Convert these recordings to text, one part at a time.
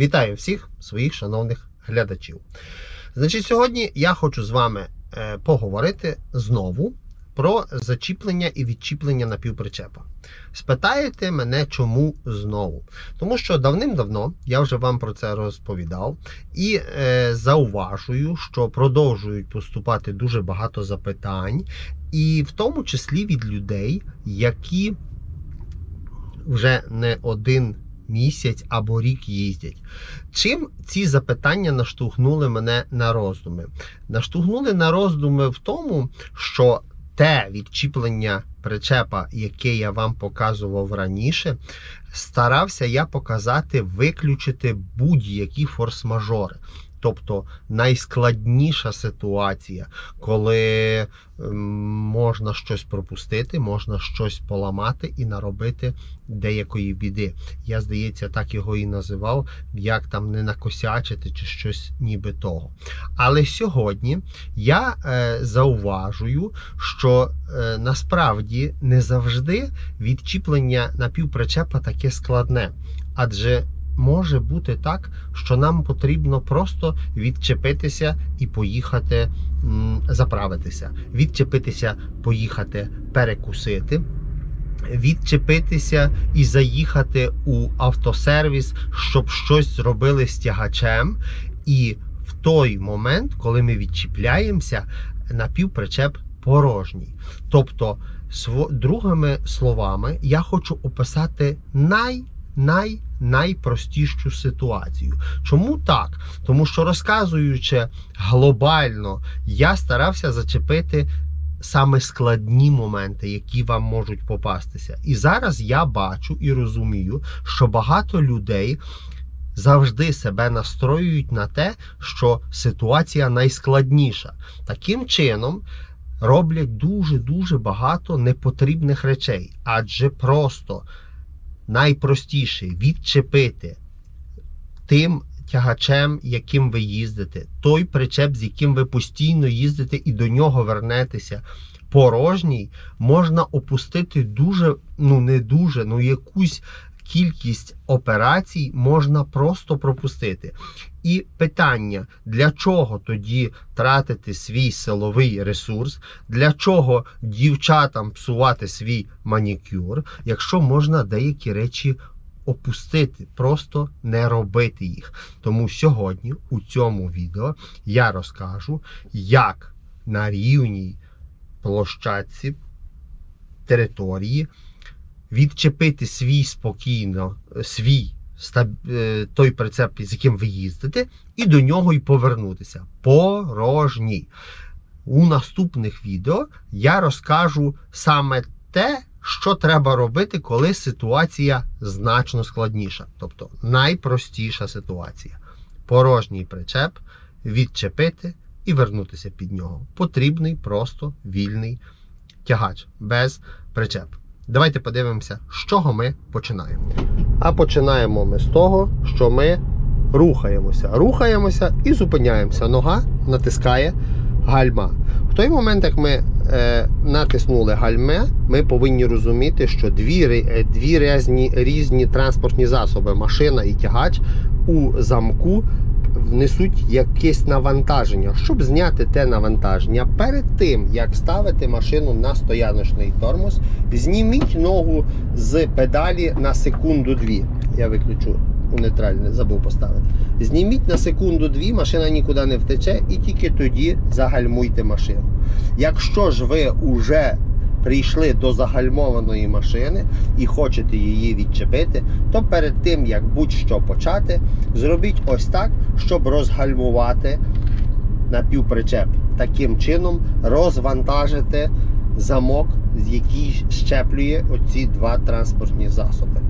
Вітаю всіх своїх шановних глядачів. Значить, сьогодні я хочу з вами е, поговорити знову про зачіплення і відчіплення напівпричепа. Спитаєте мене, чому знову? Тому що давним-давно я вже вам про це розповідав і е, зауважую, що продовжують поступати дуже багато запитань, і в тому числі від людей, які вже не один місяць або рік їздять. Чим ці запитання наштовхнули мене на роздуми? Наштовхнули на роздуми в тому, що те відчіплення причепа, яке я вам показував раніше, старався я показати виключити будь-які форс-мажори. Тобто найскладніша ситуація, коли ем, можна щось пропустити, можна щось поламати і наробити деякої біди. Я, здається, так його і називав, як там не накосячити чи щось ніби того. Але сьогодні я е, зауважую, що е, насправді не завжди відчіплення напівпричепа таке складне. Адже може бути так, що нам потрібно просто відчепитися і поїхати заправитися, відчепитися, поїхати перекусити. Відчепитися і заїхати у автосервіс, щоб щось зробили з тягачем. І в той момент, коли ми відчіпляємося, напівпричеп порожній. Тобто, другими словами, я хочу описати най, най, найпростішу ситуацію. Чому так? Тому що розказуючи глобально, я старався зачепити саме складні моменти, які вам можуть попастися. І зараз я бачу і розумію, що багато людей. Завжди себе настроюють на те, що ситуація найскладніша. Таким чином роблять дуже-дуже багато непотрібних речей, адже просто найпростіше відчепити тим тягачем, яким ви їздите, той причеп, з яким ви постійно їздите і до нього вернетеся. Порожній можна опустити дуже, ну не дуже, ну якусь кількість операцій можна просто пропустити. І питання, для чого тоді тратити свій силовий ресурс, для чого дівчатам псувати свій манікюр, якщо можна деякі речі опустити, просто не робити їх. Тому сьогодні у цьому відео я розкажу, як на рівній площадці території відчепити свій спокійно, свій е, той прицеп, з яким ви їздите, і до нього й повернутися. Порожній. У наступних відео я розкажу саме те, що треба робити, коли ситуація значно складніша. Тобто найпростіша ситуація. Порожній причеп відчепити і вернутися під нього. Потрібний просто вільний тягач без причеп. Давайте подивимося, з чого ми починаємо. А починаємо ми з того, що ми рухаємося. Рухаємося і зупиняємося. Нога натискає гальма. В той момент, як ми е, натиснули гальме, ми повинні розуміти, що дві, е, дві різні, різні транспортні засоби, машина і тягач у замку внесуть якесь навантаження. Щоб зняти те навантаження, перед тим як ставити машину на стояночний тормоз, зніміть ногу з педалі на секунду-дві. Я виключу у нейтральне, забув поставити. Зніміть на секунду-дві, машина нікуди не втече, і тільки тоді загальмуйте машину. Якщо ж ви вже прийшли до загальмованої машини і хочете її відчепити, то перед тим як будь-що почати, зробіть ось так, щоб розгальмувати напівпричеп. Таким чином розвантажити замок, який щеплює оці два транспортні засоби.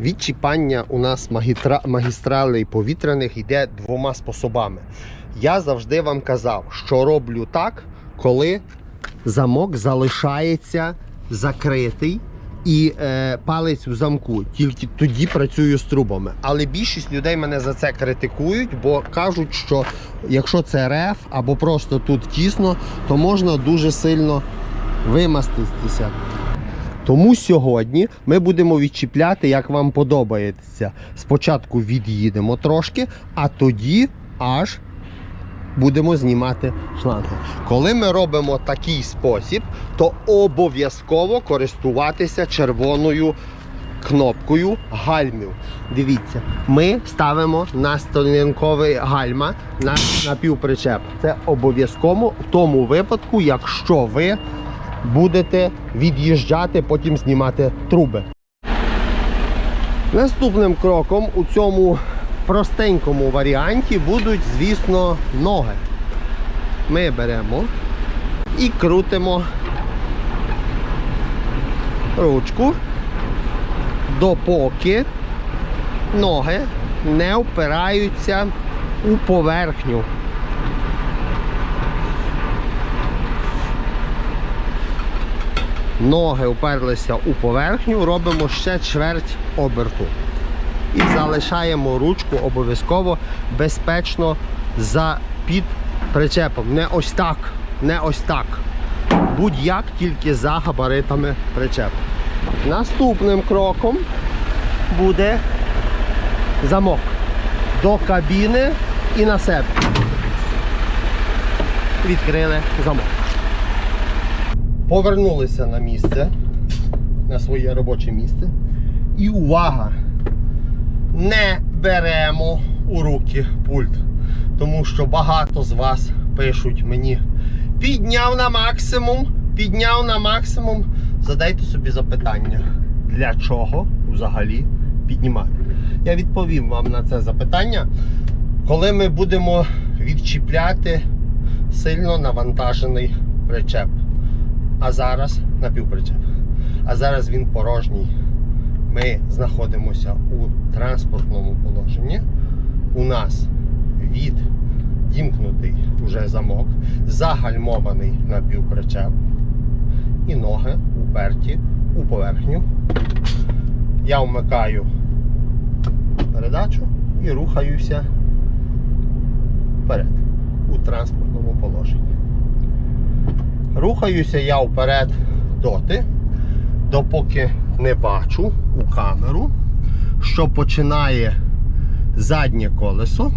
Відчіпання у нас магітра... магістралей повітряних йде двома способами. Я завжди вам казав, що роблю так, коли замок залишається закритий і е, палець у замку. Тільки тоді працюю з трубами. Але більшість людей мене за це критикують, бо кажуть, що якщо це реф або просто тут тісно, то можна дуже сильно вимаститися. Тому сьогодні ми будемо відчіпляти, як вам подобається. Спочатку від'їдемо трошки, а тоді аж будемо знімати шланги. Коли ми робимо такий спосіб, то обов'язково користуватися червоною кнопкою гальмів. Дивіться, ми ставимо на сторінковий гальма на напівпричеп. Це обов'язково в тому випадку, якщо ви будете від'їжджати, потім знімати труби. Наступним кроком у цьому простенькому варіанті будуть, звісно, ноги. Ми беремо і крутимо ручку, допоки ноги не впираються у поверхню. Ноги вперлися у поверхню, робимо ще чверть оберту. І залишаємо ручку обов'язково безпечно за під причепом. Не ось так, не ось так. Будь-як тільки за габаритами причепу. Наступним кроком буде замок до кабіни і на себе. Відкрили замок. Повернулися на місце, на своє робоче місце. І увага! Не беремо у руки пульт. Тому що багато з вас пишуть мені. Підняв на максимум, підняв на максимум. Задайте собі запитання, для чого взагалі піднімати. Я відповім вам на це запитання, коли ми будемо відчіпляти сильно навантажений причеп. А зараз напівпричеп. А зараз він порожній. Ми знаходимося у транспортному положенні. У нас відімкнутий уже замок, загальмований напівпричеп і ноги уперті у поверхню. Я вмикаю передачу і рухаюся вперед у транспортному положенні. Рухаюся я вперед доти, допоки не бачу у камеру, що починає заднє колесо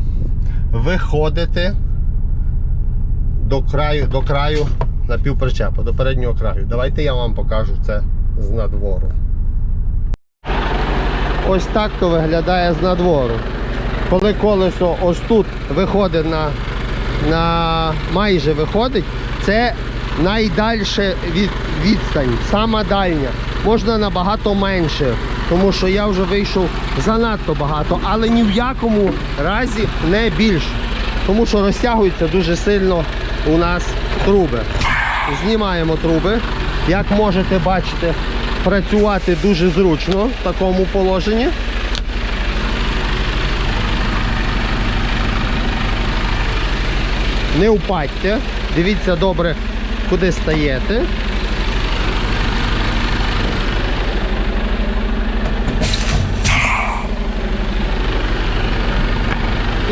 виходити до краю, до краю напівпричепа, до переднього краю. Давайте я вам покажу це з надвору. Ось так то виглядає з надвору. Коли колесо ось тут виходить на, на майже виходить, це найдальше від, відстань, сама дальня. Можна набагато менше, тому що я вже вийшов занадто багато, але ні в якому разі не більш. Тому що розтягуються дуже сильно у нас труби. Знімаємо труби. Як можете бачити, працювати дуже зручно в такому положенні. Не упадьте, дивіться добре, куди стаєте.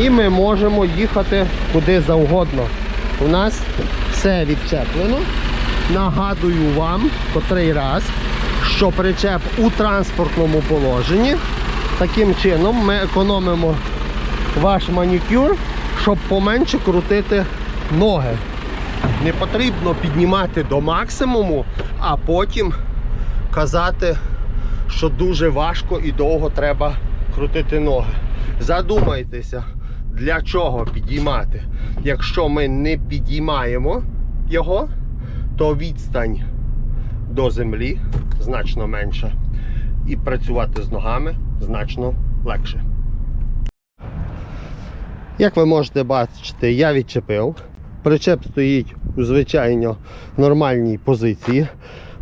І ми можемо їхати куди завгодно. У нас все відчеплено. Нагадую вам котрий раз, що причеп у транспортному положенні. Таким чином ми економимо ваш манікюр, щоб поменше крутити ноги. Не потрібно піднімати до максимуму, а потім казати, що дуже важко і довго треба крутити ноги. Задумайтеся, для чого підіймати. Якщо ми не підіймаємо його, то відстань до землі значно менша. І працювати з ногами значно легше. Як ви можете бачити, я відчепив. Причеп стоїть у звичайно нормальній позиції.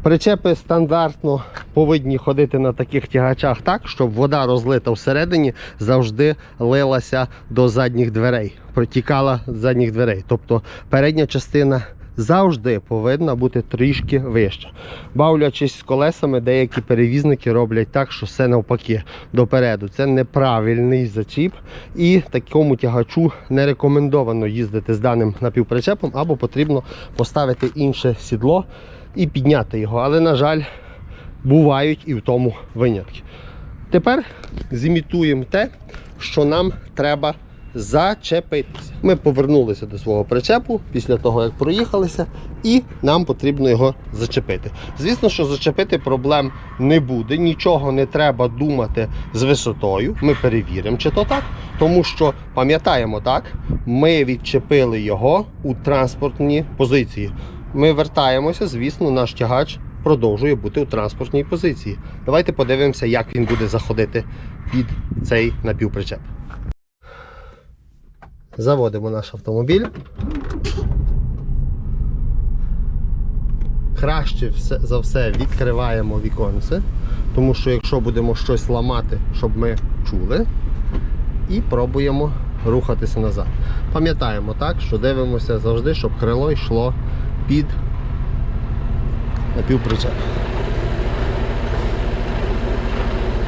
Причепи стандартно повинні ходити на таких тягачах так, щоб вода розлита всередині завжди лилася до задніх дверей, протікала з задніх дверей. Тобто передня частина завжди повинна бути трішки вища. Бавлячись з колесами, деякі перевізники роблять так, що все навпаки допереду. Це неправильний зачіп, і такому тягачу не рекомендовано їздити з даним напівпричепом, або потрібно поставити інше сідло і підняти його. Але, на жаль, бувають і в тому винятки. Тепер зімітуємо те, що нам треба зачепитися. Ми повернулися до свого причепу після того, як проїхалися, і нам потрібно його зачепити. Звісно, що зачепити проблем не буде, нічого не треба думати з висотою. Ми перевіримо, чи то так. Тому що пам'ятаємо так, ми відчепили його у транспортній позиції. Ми вертаємося, звісно, наш тягач продовжує бути у транспортній позиції. Давайте подивимося, як він буде заходити під цей напівпричеп. Заводимо наш автомобіль. Краще за все відкриваємо віконце, тому що якщо будемо щось ламати, щоб ми чули, і пробуємо рухатися назад. Пам'ятаємо так, що дивимося завжди, щоб крило йшло під напівпричеп.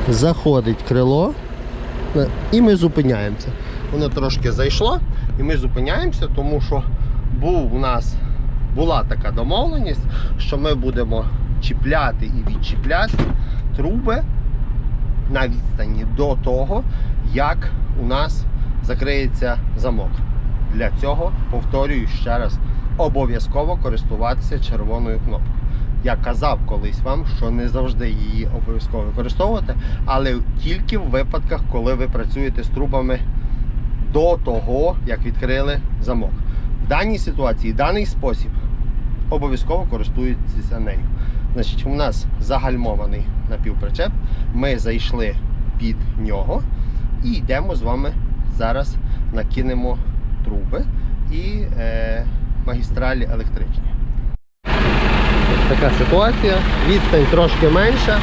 Заходить крило і ми зупиняємося. Воно трошки зайшло і ми зупиняємося, тому що був у нас була така домовленість, що ми будемо чіпляти і відчіпляти труби на відстані до того, як у нас закриється замок. Для цього, повторюю ще раз, обов'язково користуватися червоною кнопкою. Я казав колись вам, що не завжди її обов'язково використовувати, але тільки в випадках, коли ви працюєте з трубами до того, як відкрили замок. В даній ситуації, даний спосіб обов'язково користуєтеся нею. Значить, у нас загальмований напівпричеп. Ми зайшли під нього і йдемо з вами зараз накинемо труби і е, магістралі електричні. Така ситуація. Відстань трошки менша.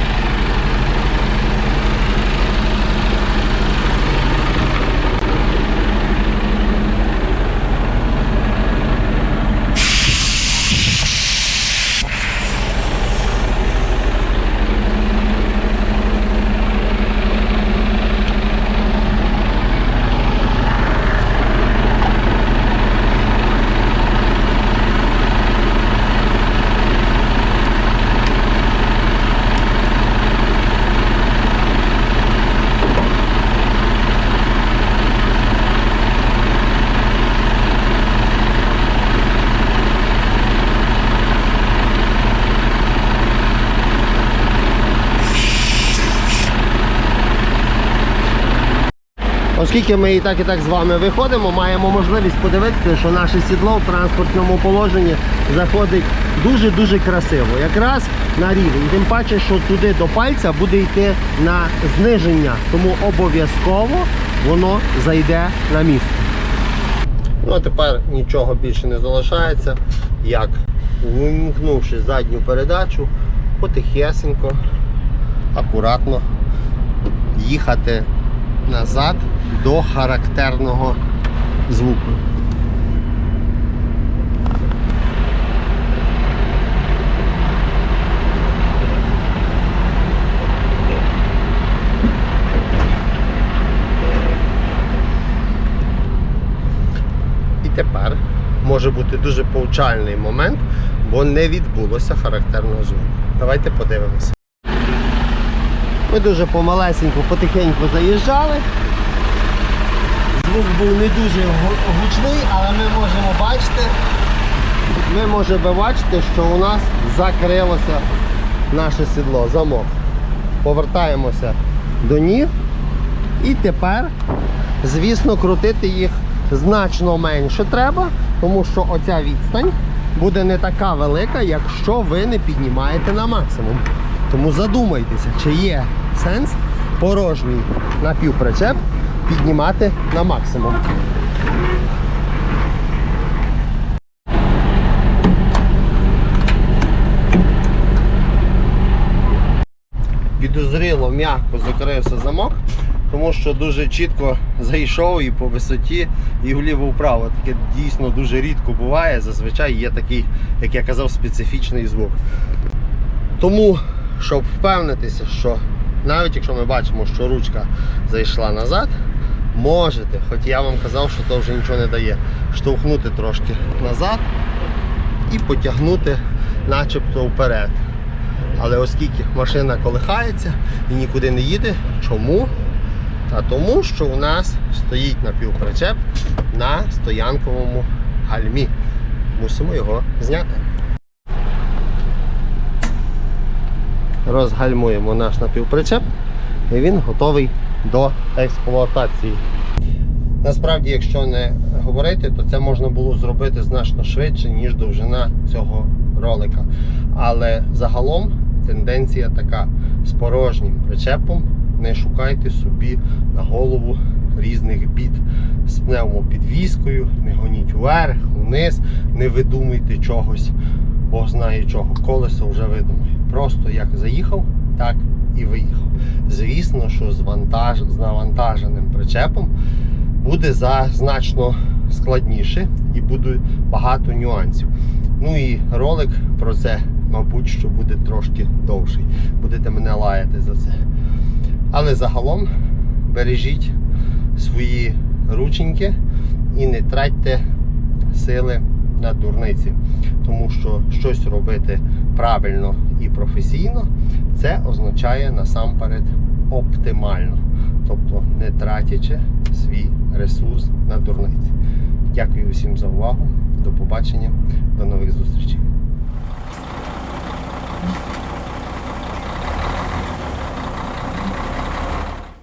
Оскільки ми і так і так з вами виходимо, маємо можливість подивитися, що наше сідло в транспортному положенні заходить дуже-дуже красиво. Якраз на рівень. Тим паче, що туди до пальця буде йти на зниження, тому обов'язково воно зайде на місце. Ну а тепер нічого більше не залишається, як вимкнувши задню передачу, потихесенько, акуратно їхати назад до характерного звуку. І тепер може бути дуже повчальний момент, бо не відбулося характерного звуку. Давайте подивимося. Ми дуже помалесенько, потихеньку заїжджали. Звук був не дуже гучний, але ми можемо бачити, ми можемо бачити, що у нас закрилося наше сідло, замок. Повертаємося до ніг. І тепер, звісно, крутити їх значно менше треба, тому що оця відстань буде не така велика, якщо ви не піднімаєте на максимум. Тому задумайтеся, чи є сенс порожній напівпричеп піднімати на максимум. Підозріло м'яко закрився замок, тому що дуже чітко зайшов і по висоті, і вліво-вправо. Таке дійсно дуже рідко буває. Зазвичай є такий, як я казав, специфічний звук. Тому, щоб впевнитися, що навіть якщо ми бачимо, що ручка зайшла назад, можете, хоч я вам казав, що то вже нічого не дає, штовхнути трошки назад і потягнути начебто вперед. Але оскільки машина колихається і нікуди не їде, чому? Та тому, що у нас стоїть напівпричеп на стоянковому гальмі. Мусимо його зняти. Розгальмуємо наш напівпричеп і він готовий до експлуатації. Насправді, якщо не говорити, то це можна було зробити значно швидше, ніж довжина цього ролика. Але загалом тенденція така: з порожнім причепом не шукайте собі на голову різних бід з пневмопідвіскою, не гоніть вверх, вниз, не видумуйте чогось, Бог знає чого. Колесо вже видумає. Просто як заїхав, так і виїхав. Звісно, що з, вантаж... з навантаженим причепом буде за значно складніше і буде багато нюансів. Ну і ролик про це, мабуть, що буде трошки довший. Будете мене лаяти за це. Але загалом бережіть свої рученьки і не тратьте сили на дурниці. Тому що щось робити правильно і професійно, це означає насамперед оптимально. Тобто не тратячи свій ресурс на дурниці. Дякую всім за увагу. До побачення, до нових зустрічей.